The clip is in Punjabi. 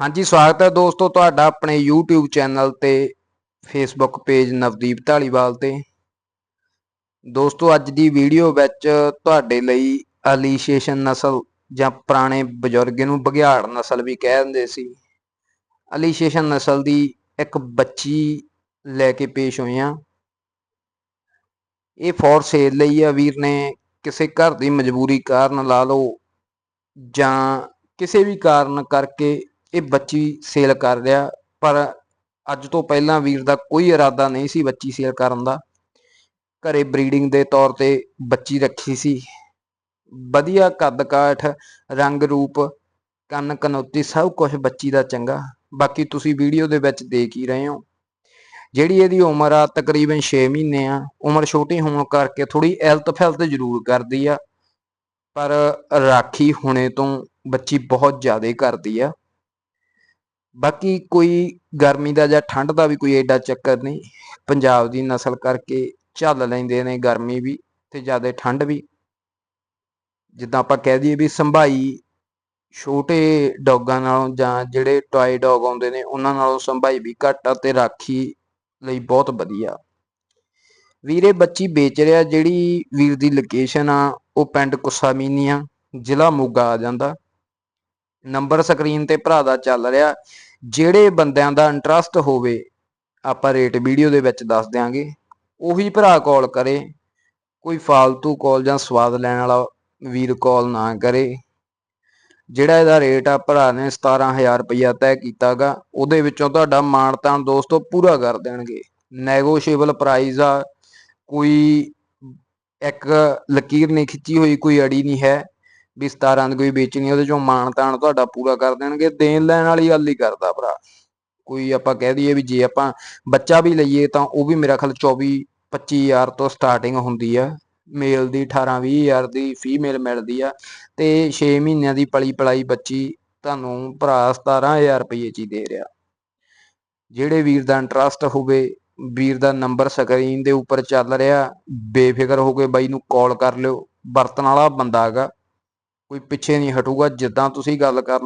ਹਾਂਜੀ, ਸਵਾਗਤ ਹੈ ਦੋਸਤੋ ਤੁਹਾਡਾ ਆਪਣੇ YouTube ਚੈਨਲ ਤੇ, Facebook ਪੇਜ ਨਵਦੀਪ ਢਾਲੀਵਾਲ ਤੇ। ਦੋਸਤੋ, ਅੱਜ ਦੀ ਵੀਡੀਓ ਵਿੱਚ ਤੁਹਾਡੇ ਲਈ ਅਲੀਸ਼ੇਸ਼ਨ ਨਸਲ ਜਾਂ ਪੁਰਾਣੇ ਬਜ਼ੁਰਗ ਨੂੰ ਬਘਿਆੜ ਨਸਲ ਵੀ ਕਹਿ ਦਿੰਦੇ ਸੀ। ਅਲੀਸ਼ੇਸ਼ਨ ਨਸਲ ਦੀ ਇੱਕ ਬੱਚੀ ਲੈ ਕੇ ਪੇਸ਼ ਹੋਏ ਆ ਇਹ ਫੋਰ ਸੇਲ ਲਈ ਆ, ਵੀਰ ਨੇ ਕਿਸੇ ਘਰ ਦੀ ਮਜਬੂਰੀ ਕਾਰਨ ਲਾ ਲਓ ਜਾਂ ਕਿਸੇ ਵੀ ਕਾਰਨ ਕਰਕੇ ਇਹ ਬੱਚੀ ਸੇਲ ਕਰ ਰਿਹਾ, ਪਰ ਅੱਜ ਤੋਂ ਪਹਿਲਾਂ ਵੀਰ ਦਾ ਕੋਈ ਇਰਾਦਾ ਨਹੀਂ ਸੀ ਬੱਚੀ ਸੇਲ ਕਰਨ ਦਾ। ਘਰੇ ਬਰੀਡਿੰਗ ਦੇ ਤੌਰ ਤੇ ਬੱਚੀ ਰੱਖੀ ਸੀ। ਵਧੀਆ ਕੱਦ ਕਾਠ ਰੰਗ ਰੂਪ ਕੰਨ ਕਨੌਤੀ ਸਭ ਕੁਝ ਬੱਚੀ ਦਾ ਚੰਗਾ। ਬਾਕੀ ਤੁਸੀਂ ਵੀਡੀਓ ਦੇ ਵਿੱਚ ਦੇਖ ਹੀ ਰਹੇ ਹੋ। ਜਿਹੜੀ ਇਹਦੀ ਉਮਰ ਆ ਤਕਰੀਬਨ 6 ਮਹੀਨੇ ਆ। ਉਮਰ ਛੋਟੀ ਹੋਣ ਕਰਕੇ ਥੋੜੀ ਐਲਤ ਫੈਲਤ ਜ਼ਰੂਰ ਕਰਦੀ ਆ। ਪਰ ਰਾਖੀ ਹੁਣੇ ਤੋਂ ਬੱਚੀ ਬਹੁਤ ਜ਼ਿਆਦਾ ਕਰਦੀ ਆ। ਬਾਕੀ ਕੋਈ ਗਰਮੀ ਦਾ ਜਾਂ ਠੰਡ ਦਾ ਵੀ ਕੋਈ ਐਡਾ ਚੱਕਰ ਨਹੀਂ। ਪੰਜਾਬ ਦੀ ਨਸਲ ਕਰਕੇ ਝੱਲ ਲੈਂਦੇ ਨੇ ਗਰਮੀ ਵੀ ਤੇ ਜ਼ਿਆਦਾ ਠੰਡ ਵੀ। ਜਿੱਦਾਂ ਆਪਾਂ ਕਹਿ ਦਈਏ ਵੀ ਸੰਭਾਈ ਛੋਟੇ ਡੌਗਾਂ ਨਾਲੋਂ ਜਾਂ ਜਿਹੜੇ ਟੌਏ ਡੌਗ ਆਉਂਦੇ ਨੇ, ਉਹਨਾਂ ਨਾਲੋਂ ਸੰਭਾਈ ਵੀ ਘੱਟ ਆ ਤੇ ਰਾਖੀ ਲਈ ਬਹੁਤ ਵਧੀਆ। ਵੀਰੇ ਬੱਚੀ ਵੇਚ ਰਿਹਾ ਜਿਹੜੀ ਵੀਰ ਦੀ ਲੋਕੇਸ਼ਨ ਆ, ਉਹ ਪਿੰਡ ਕੁਸਾਮੀਨੀਆ ਜ਼ਿਲ੍ਹਾ ਮੋਗਾ ਆ ਜਾਂਦਾ। ਨੰਬਰ ਸਕਰੀਨ ਤੇ ਭਰਾ ਦਾ ਚੱਲ ਰਿਹਾ। ਜਿਹੜੇ ਬੰਦਿਆਂ ਦਾ ਇੰਟਰਸਟ ਹੋਵੇ, ਆਪਾਂ ਰੇਟ ਵੀਡੀਓ ਦੇ ਵਿੱਚ ਦੱਸ ਦਿਆਂਗੇ। ਉਹੀ ਭਰਾ ਕਾਲ ਕਰੇ। ਕੋਈ ਫਾਲਤੂ ਕਾਲ ਜਾਂ ਸਵਾਦ ਲੈਣ ਵਾਲਾ ਵੀਰ ਕਾਲ ਨਾ ਕਰੇ। ਜਿਹੜਾ ਇਹਦਾ ਰੇਟ ਆ ਭਰਾ ਨੇ 17000 ਰੁਪਇਆ ਤੈਅ ਕੀਤਾਗਾ, ਉਹਦੇ ਵਿੱਚੋਂ ਤੁਹਾਡਾ ਮਾਣ ਮਾਣਤਾਨ ਦੋਸਤੋ ਪੂਰਾ ਕਰ ਦੇਣਗੇ। ਨੈਗੋਸ਼ੀਏਬਲ ਪ੍ਰਾਈਸ ਆ। ਕੋਈ ਇੱਕ ਲਕੀਰ ਨਹੀਂ ਖਿੱਚੀ ਹੋਈ, ਕੋਈ ਅੜੀ ਨਹੀਂ ਹੈ। ਵੀ 17 ਦੀ ਕੋਈ ਵੇਚਣੀ ਉਹਦੇ ਚੋਂ ਮਾਣ ਤਾਣ ਤੁਹਾਡਾ ਪੂਰਾ ਕਰ ਦੇਣਗੇ, ਦੇਣ ਲੈਣ ਵਾਲੀ ਗੱਲ ਹੀ ਕਰਦਾ ਭਰਾ। ਕੋਈ ਆਪਾਂ ਕਹਿ ਦਈਏ ਵੀ ਜੇ ਆਪਾਂ ਬੱਚਾ ਵੀ ਲਈਏ ਤਾਂ ਉਹ ਵੀ ਮੇਰਾ ਖਿਆਲ 24 25000 ਤੋਂ ਸਟਾਰਟਿੰਗ ਹੁੰਦੀ ਆ। ਮੇਲ ਦੀ 18 20000 ਦੀ ਫੀਮੇਲ ਮਿਲਦੀ ਆ ਤੇ 6 ਮਹੀਨਿਆਂ ਦੀ ਪਲੀ ਪਲਾਈ ਬੱਚੀ ਤੁਹਾਨੂੰ ਭਰਾ 17000 ਰੁਪਏ ਚ ਹੀ ਦੇ ਰਿਹਾ। ਜਿਹੜੇ ਵੀਰ ਦਾ ਇੰਟਰਸਟ ਹੋਵੇ, ਵੀਰ ਦਾ ਨੰਬਰ ਸਕਰੀਨ ਦੇ ਉੱਪਰ ਚੱਲ ਰਿਹਾ, ਬੇਫਿਕਰ ਹੋ ਕੇ ਬਾਈ ਨੂੰ ਕਾਲ ਕਰ ਲਿਓ, ਵਰਤਣ ਵਾਲਾ ਬੰਦਾ ਹੈਗਾ। ਕੋਈ ਪਿੱਛੇ ਨਹੀਂ ਹਟੂਗਾ ਜਿੱਦਾਂ ਤੁਸੀਂ ਗੱਲ ਕਰ